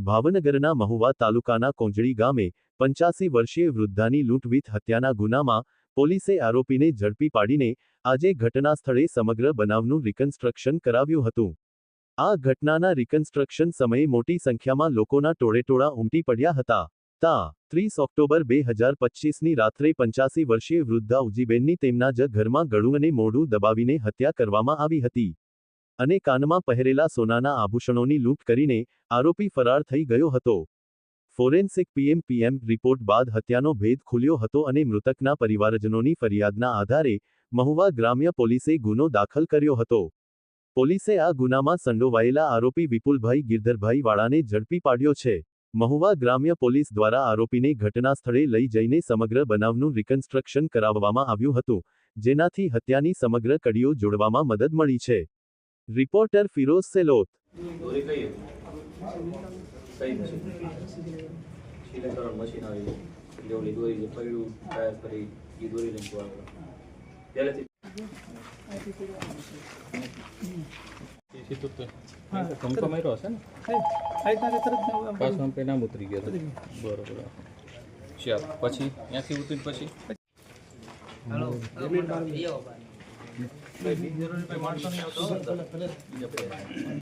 ભાવનગરના મહુવા તાલુકાના કોંજળી ગામે પંચ્યાસી વર્ષીય વૃદ્ધાની લૂંટવીત હત્યાના ગુનામાં પોલીસે આરોપીને ઝડપી પાડીને આજે ઘટના સ્થળે સમગ્ર બનાવનું રિકન્સ્ટ્રક્શન કરાવ્યું હતું. આ ઘટનાના રિકન્સ્ટ્રક્શન સમયે મોટી સંખ્યામાં લોકોના ટોળેટોળા ઉમટી પડ્યા હતા. તા, ત્રીસ ઓક્ટોબર બે હજાર પચીસની રાત્રે પંચ્યાસી વર્ષીય વૃદ્ધા ઉજીબેનની તેમના જ ઘરમાં ગળું અને મોઢું દબાવીને હત્યા કરવામાં આવી હતી. અને કાનમાં પહેરેલા સોનાના આભૂષણોની લૂંટ કરીને આરોપી ફરાર થઈ ગયો હતો. ફોરેન્સિક પીએમ પીએમ રિપોર્ટ બાદ હત્યાનો ભેદ ખુલ્યો હતો અને મૃતકના પરિવારજનોની ફરિયાદના આધારે મહુવા ગ્રામ્ય પોલીસે ગુનો દાખલ કર્યો હતો. પોલીસે આ ગુનામાં સંડોવાયેલા આરોપી વિપુલભાઈ ગિરધરભાઈ વાળાને ઝડપી પાડ્યો છે. મહુવા ગ્રામ્ય પોલીસ દ્વારા આરોપીને ઘટના સ્થળે લઈ જઈને સમગ્ર બનાવનું રિકન્સ્ટ્રક્શન કરાવવામાં આવ્યું હતું, જેનાથી હત્યાની સમગ્ર કડીઓ જોડવામાં મદદ મળી છે. રિપોર્ટર ફિરોઝ સેલોત. કઈ મશીન સિલાઈ કરવાનું મશીન આવી ઓલી દોરી જે પડ્યું ટાયર કરી એ દોરી લઈને જવાનું પહેલેથી પાછું પેલા ઉતરી ગયો હતો બરોબર. ચાલ પછી? ત્યાંથી ઉતરી પછી?